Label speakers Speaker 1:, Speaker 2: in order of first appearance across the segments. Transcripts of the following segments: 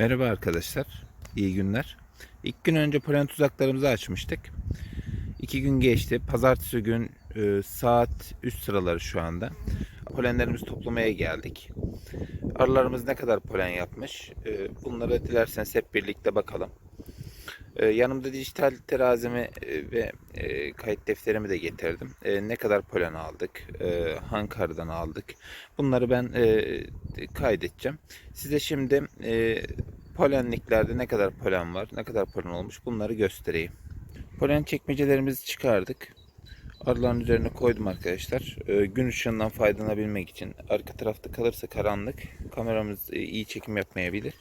Speaker 1: Merhaba arkadaşlar, iyi günler. İlk gün önce polen tuzaklarımızı açmıştık. İki gün geçti. Pazartesi gün e, saat üst sıraları şu anda. Polenlerimizi toplamaya geldik. Arılarımız ne kadar polen yapmış? E, bunları dilerseniz hep birlikte bakalım. E, yanımda dijital terazimi e, ve e, kayıt defterimi de getirdim. E, ne kadar polen aldık, hangi aldık. Bunları ben kaydedeceğim. Size şimdi polenliklerde ne kadar polen var, ne kadar polen olmuş bunları göstereyim. Polen çekmecelerimizi çıkardık. Arıların üzerine koydum arkadaşlar. Gün ışığından faydalanabilmek için. Arka tarafta kalırsa karanlık. Kameramız iyi çekim yapmayabilir.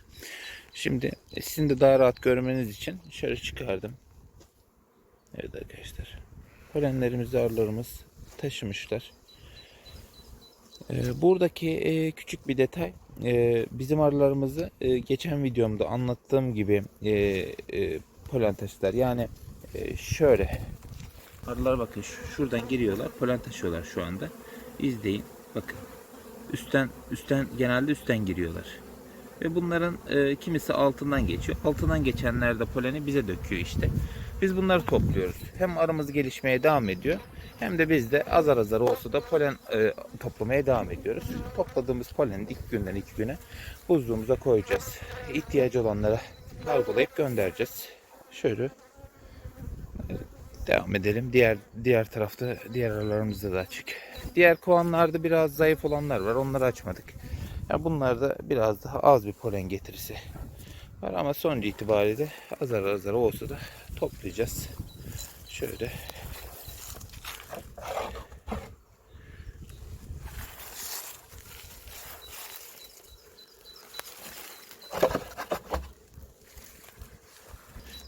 Speaker 1: Şimdi sizin de daha rahat görmeniz için şöyle çıkardım. Evet arkadaşlar. Polenlerimizi arılarımız taşımışlar. Ee, Buradaki e, küçük bir detay e, bizim arılarımızı e, geçen videomda anlattığım gibi polen taşılar. Yani şöyle arılar bakın şu- şuradan giriyorlar polen taşıyorlar şu anda. İzleyin bakın üstten üstten genelde üstten giriyorlar. Ve bunların e, kimisi altından geçiyor. Altından geçenler de poleni bize döküyor işte. Biz bunları topluyoruz. Hem arımız gelişmeye devam ediyor. Hem de biz de azar azar olsa da polen e, toplamaya devam ediyoruz. Topladığımız poleni ilk günden iki güne buzluğumuza koyacağız. İhtiyacı olanlara kargolayıp göndereceğiz. Şöyle e, devam edelim. Diğer diğer tarafta diğer aralarımızda da açık. Diğer kovanlarda biraz zayıf olanlar var. Onları açmadık. Ya bunlarda biraz daha az bir polen getirisi var ama sonuç itibariyle azar azar olsa da toplayacağız. Şöyle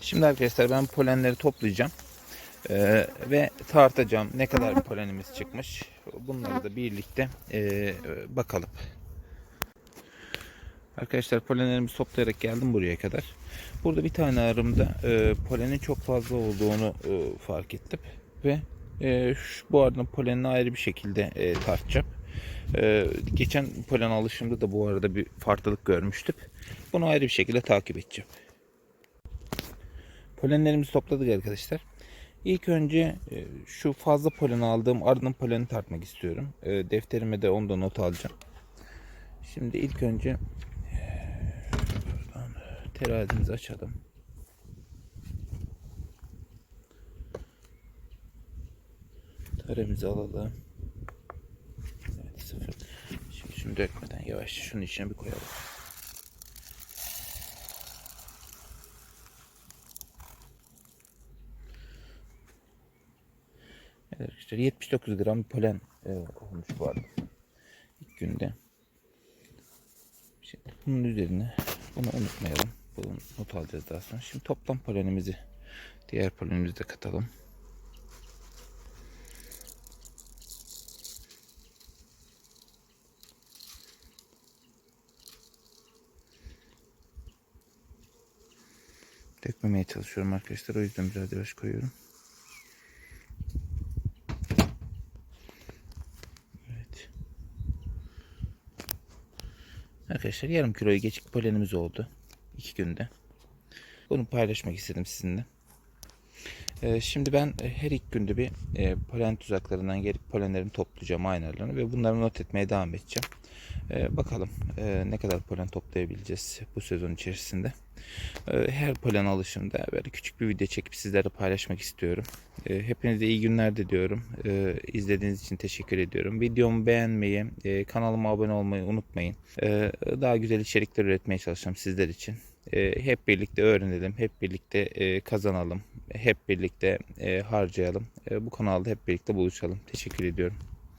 Speaker 1: Şimdi arkadaşlar ben polenleri toplayacağım. Ee, ve tartacağım ne kadar polenimiz çıkmış. Bunları da birlikte ee, bakalım. Arkadaşlar polenlerimizi toplayarak geldim buraya kadar. Burada bir tane arımda e, polenin çok fazla olduğunu e, fark ettim. Ve e, şu, bu arada polenini ayrı bir şekilde e, tartacağım. E, geçen polen alışımda da bu arada bir farklılık görmüştüm. Bunu ayrı bir şekilde takip edeceğim. Polenlerimizi topladık arkadaşlar. İlk önce e, şu fazla polen aldığım arının polenini tartmak istiyorum. E, defterime de onda not alacağım. Şimdi ilk önce terazimizi açalım. Taremizi alalım. Evet sıfır. Şimdi şunu dökmeden yavaşça şunun içine bir koyalım. Evet arkadaşlar 79 gram polen e, olmuş bu arada. İlk günde. Şimdi bunun üzerine bunu unutmayalım. Bunu not alacağız daha sonra. Şimdi toplam polenimizi diğer polenimizi de katalım. Dökmemeye çalışıyorum arkadaşlar. O yüzden biraz yavaş koyuyorum. Evet. Arkadaşlar yarım kiloyu geçik polenimiz oldu. İki günde. Bunu paylaşmak istedim sizinle. Ee, şimdi ben e, her ilk günde bir e, polen tuzaklarından gelip polenlerimi toplayacağım aynalarını ve bunları not etmeye devam edeceğim. Ee, bakalım e, ne kadar polen toplayabileceğiz bu sezon içerisinde. Ee, her polen alışımda böyle küçük bir video çekip sizlerle paylaşmak istiyorum. Hepinize iyi günler diliyorum. Ee, izlediğiniz için teşekkür ediyorum. Videomu beğenmeyi, kanalıma abone olmayı unutmayın. Daha güzel içerikler üretmeye çalışacağım sizler için. Ee, hep birlikte öğrenelim, hep birlikte e, kazanalım, hep birlikte e, harcayalım. E, bu kanalda hep birlikte buluşalım. Teşekkür ediyorum.